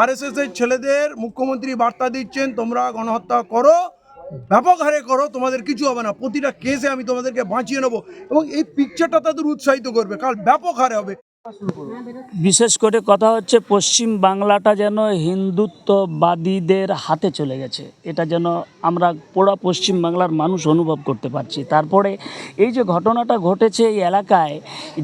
RSS এর ছেলেদের মুখ্যমন্ত্রী বার্তা দিচ্ছেন, তোমরা গণহত্যা করো, ব্যাপক হারে করো, তোমাদের কিছু হবে না। প্রতিটা কেসে আমি তোমাদেরকে বাঁচিয়ে নেব। এবং এই পিকচারটা তাদের উৎসাহিত করবে কাল ব্যাপক হারে হবে। বিশেষ করে কথা হচ্ছে পশ্চিম বাংলাটা যেন হিন্দুত্ববাদীদের হাতে চলে গেছে। এটা যেন আমরা পোড়া পশ্চিম বাংলার মানুষ অনুভব করতে পারছি। তারপরে এই যে ঘটনাটা ঘটেছে এই এলাকায়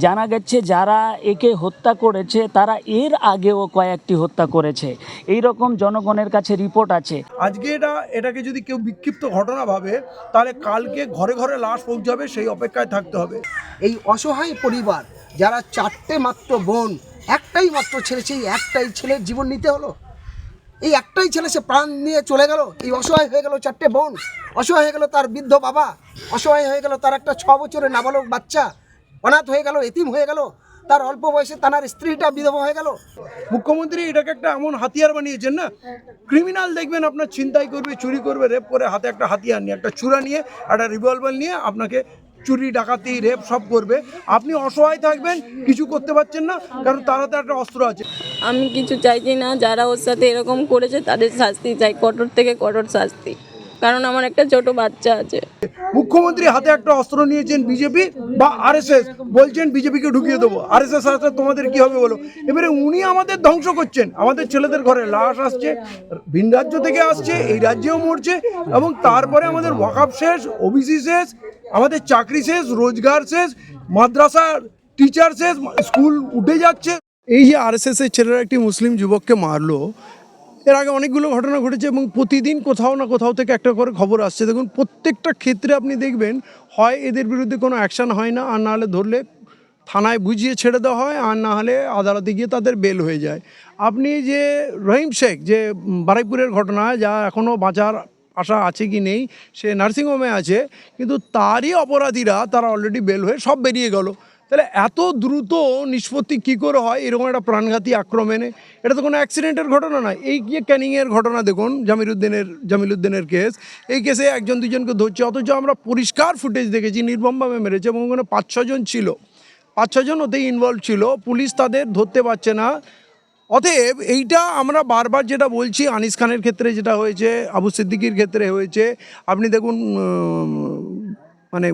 জানা গেছে যারা একে হত্যা করেছে তারা এর আগেও কয়েকটি হত্যা করেছে। এই রকম জনগণের কাছে রিপোর্ট আছে। আজকে এটা এটাকে যদি কেউ বিক্ষিপ্ত ঘটনা ভাবে তাহলে কালকে ঘরে ঘরে লাশ পৌঁছাবে সেই অপেক্ষায় থাকতে হবে। এই অসহায় পরিবার যারা চারটে মাত্র বোন, একটাই মাত্র ছেলে, সেই একটাই ছেলের জীবন নিতে হলো। এই একটাই ছেলে সে প্রাণ নিয়ে চলে গেল, এই অসহায় হয়ে গেল চারটে বোন, অসহায় হয়ে গেল তার বৃদ্ধ বাবা, অসহায় হয়ে গেল তার একটা ছ বছরের নাবালক বাচ্চা, অনাথ হয়ে গেল, এতিম হয়ে গেল, তার অল্প বয়সে তার স্ত্রীটা বিধবা হয়ে গেল। মুখ্যমন্ত্রী এটাকে একটা এমন হাতিয়ার বানিয়েছেন না ক্রিমিনাল দেখবেন আপনার ছিনতাই করবে, চুরি করবে রেপ করে হাতে একটা হাতিয়ার নিয়ে, একটা চূড়া নিয়ে, একটা রিভলভার নিয়ে আপনাকে চুরি, ডাকাতি, রেপ সব করবে। আপনি অসহায় থাকবেন, কিছু করতে পারছেন না, কারণ তারা তো একটা অস্ত্র আছে। আমি কিছু চাইছি না, যারা ওর সাথে এরকম করেছে, তাদের শাস্তি চাই, কঠোর থেকে কঠোর শাস্তি। কারণ আমার একটা ছোট বাচ্চা আছে। মুখ্যমন্ত্রী হাতে একটা অস্ত্র নিয়েছেন বিজেপি বা আরএসএস, বলছেন বিজেপিকে ঢুকিয়ে দেবো। আরএসএস আসলে তোমাদের কি হবে বলো? এবারে উনি আমাদের ধ্বংস করছেন। আমাদের ছেলেদের ঘরে লাশ আসছে, ভিন রাজ্য থেকে আসছে, এই রাজ্যেও মরছে এবং তারপরে আমাদের ওয়াকাপ শেষ, ওবিসি শেষ, আমাদের চাকরি শেষ, রোজগার শেষ, মাদ্রাসার টিচার শেষ, স্কুল উঠে যাচ্ছে। এই যে আরএসএস এর ছেলেরা একটি মুসলিম যুবককে মারলো এর আগে অনেকগুলো ঘটনা ঘটেছে এবং প্রতিদিন কোথাও না কোথাও থেকে একটা করে খবর আসছে। দেখুন, প্রত্যেকটা ক্ষেত্রে আপনি দেখবেন, হয় এদের বিরুদ্ধে কোনো অ্যাকশন হয় না, আর না হলে ধরলে থানায় বুঝিয়ে ছেড়ে দেওয়া হয়, আর না হলে আদালতে গিয়ে তাদের বেল হয়ে যায়। আপনি যে রহিম শেখ, যে বারুইপুরের ঘটনা, যা এখনও বাঁচার আশা আছে কি নেই, সে নার্সিংহোমে আছে, কিন্তু তারই অপরাধীরা তারা অলরেডি বেল হয়ে সব বেরিয়ে গেল। তাহলে এত দ্রুত নিষ্পত্তি কী করে হয়? এরকম একটা প্রাণঘাতী আক্রমণে? এটা তো কোনো অ্যাক্সিডেন্টের ঘটনা না এই যে ক্যানিংয়ের ঘটনা দেখুন জামিরুদ্দিনের জামিলুদ্দিনের কেস এই কেসে একজন, দুজনকে ধরছে। অথচ আমরা পরিষ্কার ফুটেজ দেখেছি, নির্মমভাবে মেরেছে এবং ওখানে পাঁচ ছজন ছিল। পাঁচ ছজন ওতেই ইনভলভ ছিল। পুলিশ তাদের ধরতে পারছে না। অতএব এইটা আমরা বারবার যেটা বলছি, আনিস খানের ক্ষেত্রে যেটা হয়েছে, আবু সিদ্দিকির ক্ষেত্রে হয়েছে। আপনি দেখুন মানে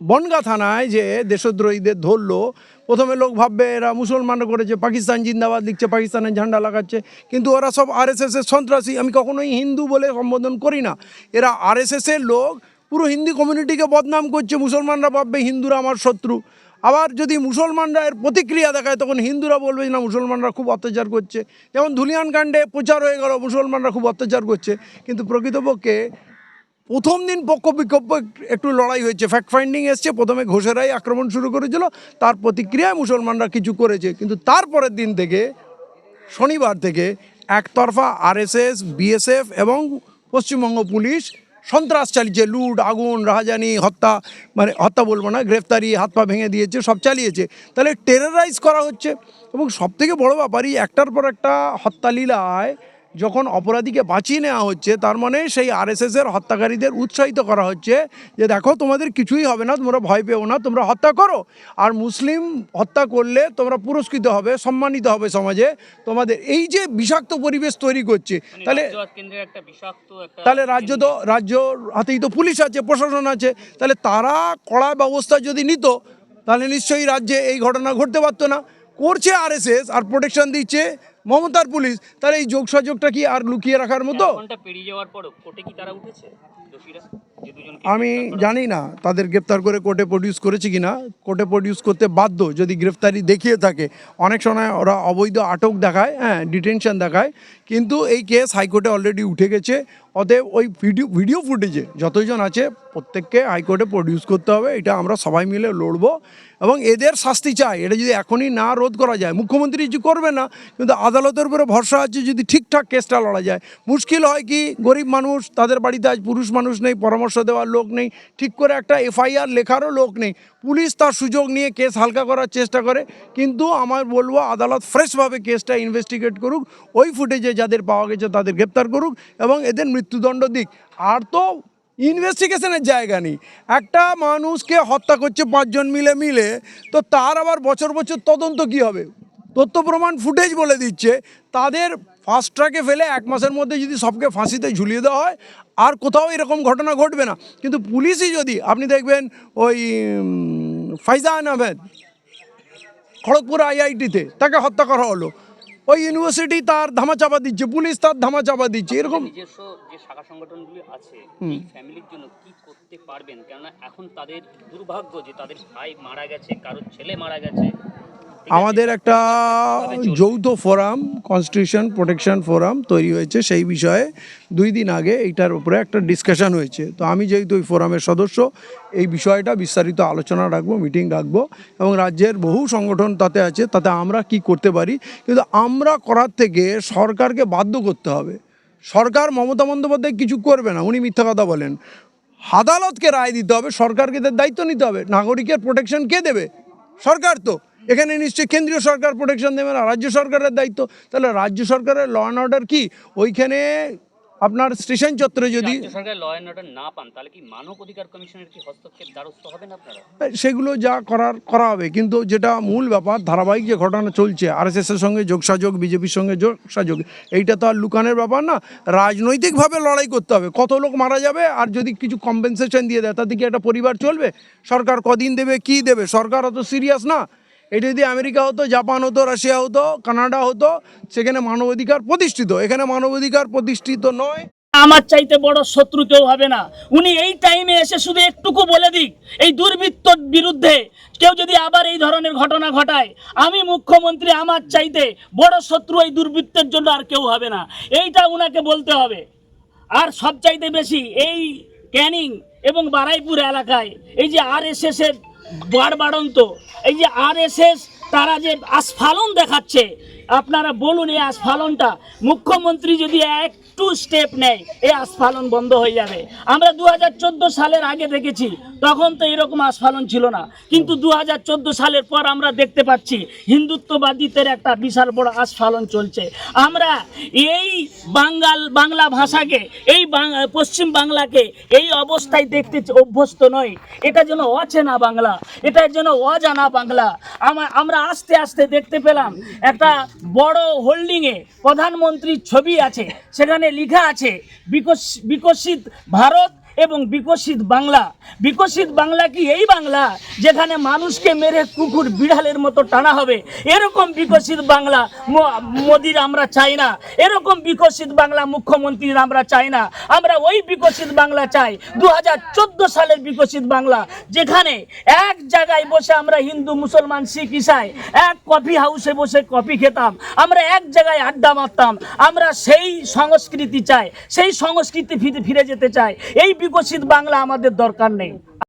বনগা থানায় যে দেশদ্রোহীদের ধরলো, প্রথমে লোক ভাববে এরা মুসলমানরা করেছে, পাকিস্তান জিন্দাবাদ লিখছে, পাকিস্তানের ঝান্ডা লাগাচ্ছে, কিন্তু ওরা সব আরএসএসের সন্ত্রাসী, আমি কখনোই হিন্দু বলে সম্বোধন করি না। এরা আরএসএসের লোক, পুরো হিন্দি কমিউনিটিকে বদনাম করছে, মুসলমানরা ভাববে হিন্দুরা আমার শত্রু। আবার যদি মুসলমানরা এর প্রতিক্রিয়া দেখায়, তখন হিন্দুরা বলবে না, মুসলমানরা খুব অত্যাচার করছে। যেমন ধুলিয়ান কাণ্ডে প্রচার হয়ে গেল, মুসলমানরা খুব অত্যাচার করছে। কিন্তু প্রকৃতপক্ষে প্রথম দিন পক্ষ বিক্ষোভ একটু লড়াই হয়েছে। ফ্যাক্ট ফাইন্ডিং এসছে, প্রথমে ঘোষেরাই আক্রমণ শুরু করেছিল, তার প্রতিক্রিয়ায় মুসলমানরা কিছু করেছে। কিন্তু তারপরের দিন থেকে, শনিবার থেকে, একতরফা আরএসএস বিএসএফ এবং পশ্চিমবঙ্গ পুলিশ সন্ত্রাস চালিয়েছে, লুট, আগুন, রাহাজানি, হত্যা মানে হত্যা বলব না, গ্রেফতারি, হাত পা ভেঙে দিয়েছে, সব চালিয়েছে। তাহলে টেররাইজ করা হচ্ছে। এবং সবথেকে বড় ব্যাপারই একটার পর একটা হত্যালীলায় যখন অপরাধীকে বাঁচিয়ে নেওয়া হচ্ছে তার মানে সেই আরএসএসের হত্যাকারীদের উৎসাহিত করা হচ্ছে যে দেখো তোমাদের কিছুই হবে না তোমরা ভয় পেও না তোমরা হত্যা করো। আর মুসলিম হত্যা করলে তোমরা পুরস্কৃত হবে সম্মানিত হবে সমাজে। তোমাদের এই যে বিষাক্ত পরিবেশ তৈরি করছে তাহলে তাহলে রাজ্য তো রাজ্য হাতেই তো পুলিশ আছে প্রশাসন আছে। তাহলে তারা কড়া ব্যবস্থা যদি নিত তাহলে নিশ্চয়ই রাজ্যে এই ঘটনা ঘটতে পারতো না। করছে আরএসএস আর প্রোটেকশন দিচ্ছে মমতার পুলিশ তাহলে এই যোগসাযোগটা কি আর লুকিয়ে রাখার মতো? আমি জানি না তাদের গ্রেপ্তার করে কোর্টে প্রডিউস করেছে কি না কোর্টে প্রডিউস করতে বাধ্য যদি গ্রেফতারি দেখিয়ে থাকে। অনেক সময় ওরা অবৈধ আটক দেখায় হ্যাঁ ডিটেনশন দেখায়। কিন্তু এই কেস হাইকোর্টে অলরেডি উঠে গেছে। অতএব ওই ভিডিও ভিডিও ফুটেজে যতজন আছে, প্রত্যেককে হাইকোর্টে প্রডিউস করতে হবে। এটা আমরা সবাই মিলে লড়বো। এবং এদের শাস্তি চাই। এটা যদি এখনই না রোধ করা যায়, মুখ্যমন্ত্রী কিছু করবে না, কিন্তু আদালতের উপরে ভরসা আছে যদি ঠিকঠাক কেসটা লড়া যায়। মুশকিল হয় কি? গরিব মানুষ, তাদের বাড়িতে আজ পুরুষ মানুষ নেই, পরামর্শ দেওয়ার লোক নেই, ঠিক করে একটা এফআইআর লেখারও লোক নেই। পুলিশ তার সুযোগ নিয়ে কেস হালকা করার চেষ্টা করে, কিন্তু আমার বলব আদালত ফ্রেশভাবে কেসটা ইনভেস্টিগেট করুক, ওই ফুটেজে যাদের পাওয়া গেছে তাদের গ্রেপ্তার করুক এবং এদের মৃত্যুদণ্ড দিক। আর তো ইনভেস্টিগেশনের জায়গা নেই। একটা মানুষকে হত্যা করছে পাঁচজন মিলে মিলে, তো তার আবার বছর বছর তদন্ত কি হবে? তথ্য প্রমাণ ফুটেজ বলে দিচ্ছে তাদের ফাস্ট ট্র্যাকে ফেলে এক মাসের মধ্যে যদি সবকে ফাঁসিতে ঝুলিয়ে দেওয়া হয় আর কোথাও এরকম ঘটনা ঘটবে না। কিন্তু পুলিশই যদি আপনি দেখবেন ওই ফাইজান আহমেদ খড়গপুর আইআইটিতে তাকে হত্যা করা হলো। ওই ইউনিভার্সিটি তার ধামাচাপা দিচ্ছে পুলিশ তার ধামাচাপা দিচ্ছে এরকম নিজস্ব যে শাখা সংগঠনগুলি আছে ফ্যামিলির জন্য কি করতে পারবেন? কেননা এখন তাদের দুর্ভাগ্য যে তাদের ভাই মারা গেছে কারোর ছেলে মারা গেছে? আমাদের একটা যৌথ ফোরাম কনস্টিটিউশন প্রোটেকশন ফোরাম তৈরি হয়েছে সেই বিষয়ে দুই দিন আগে এইটার উপরে একটা ডিসকাশন হয়েছে। তো আমি যেহেতু ওই ফোরামের সদস্য এই বিষয়টা বিস্তারিত আলোচনা রাখব মিটিং রাখব এবং রাজ্যের বহু সংগঠন তাতে আছে তাতে আমরা কি করতে পারি? কিন্তু আমরা করার থেকে সরকারকে বাধ্য করতে হবে। সরকার মমতা বন্দ্যোপাধ্যায় কিছু করবে না উনি মিথ্যা কথা বলেন। আদালতকে রায় দিতে হবে সরকারকে দায়িত্ব নিতে হবে। নাগরিকের প্রোটেকশন কে দেবে? সরকার তো। এখানে নিশ্চয়ই কেন্দ্রীয় সরকার প্রোটেকশন দেবে না রাজ্য সরকারের দায়িত্ব। তাহলে রাজ্য সরকারের ল অ্যান্ড অর্ডার কি? ওইখানে আপনার স্টেশন চত্বরে যদি সেগুলো যা করার করা হবে। কিন্তু যেটা মূল ব্যাপার ধারাবাহিক যে ঘটনা চলছে আর এস এর সঙ্গে যোগসাযোগ বিজেপির সঙ্গে যোগসাযোগ এইটা তো আর লুকানের ব্যাপার না। রাজনৈতিকভাবে লড়াই করতে হবে। কত লোক মারা যাবে? আর যদি কিছু কম্পেনসেশন দিয়ে দেয় তাতে কি একটা পরিবার চলবে? সরকার কদিন দেবে কি দেবে? সরকার অত সিরিয়াস না। এটা যদি আমেরিকা হতো, জাপান হতো, রাশিয়া হতো, কানাডা হতো, সেখানে মানবাধিকার প্রতিষ্ঠিত। এখানে মানবাধিকার প্রতিষ্ঠিত নয়। আমার চাইতে বড় শত্রু কেউ হবে না। উনি এই টাইমে এসে শুধু একটুকু বলে দিক, এই দুর্বৃত্তর বিরুদ্ধে কেউ যদি আবার এই ধরনের ঘটনা ঘটায়, আমি মুখ্যমন্ত্রী আমার চাইতে বড় শত্রু এই দুর্বৃত্তের জন্য আর কেউ হবে না। এইটা উনাকে বলতে হবে। আর সব চাইতে বেশি এই ক্যানিং এবং বারাইপুর এলাকায়, এই যে আর এস এর বাড়বাড়ন্ত এই যে আর এস এস তারা যে আস্ফালন দেখাচ্ছে আপনারা বলুন এই আস্ফালনটা। মুখ্যমন্ত্রী যদি একটু স্টেপ নেয়, এই আস্ফালন বন্ধ হয়ে যাবে। আমরা দু হাজার চোদ্দ সালের আগে দেখেছি, তখন তো এরকম আস্ফালন ছিল না। কিন্তু দু হাজার চোদ্দ সালের পর আমরা দেখতে পাচ্ছি, হিন্দুত্ববাদীদের একটা বিশাল বড় আস্ফালন চলছে। আমরা এই বাঙ্গাল, বাংলা ভাষাকে, এই পশ্চিম বাংলাকে এই অবস্থায় দেখতে অভ্যস্ত নয় এটা যেন অচেনা বাংলা, এটা যেন অজানা বাংলা। আমরা আস্তে আস্তে দেখতে পেলাম, একটা বড় হোল্ডিংয়ে প্রধানমন্ত্রীর ছবি আছে। সেখানে লেখা আছে বিকশ- বিকশিত ভারত এবং বিকশিত বাংলা। বিকশিত বাংলা কি এই বাংলা? যেখানে মানুষকে মেরে কুকুর বিড়ালের মতো টানা হবে। এরকম বিকশিত বাংলা মোদির আমরা চাই না। এরকম বিকশিত বাংলা মুখ্যমন্ত্রীর আমরা চাই না। আমরা ওই বিকশিত বাংলা চাই। দু হাজার চোদ্দ সালের বিকশিত বাংলা, যেখানে এক জায়গায় বসে আমরা হিন্দু, মুসলমান, শিখ, ইসাই এক কফি হাউসে বসে কফি খেতাম। আমরা এক জায়গায় আড্ডা মারতাম। আমরা সেই সংস্কৃতি চাই। সেই সংস্কৃতি ফিরে যেতে চাই। এই বিকশিত বাংলা আমাদের দরকার নেই।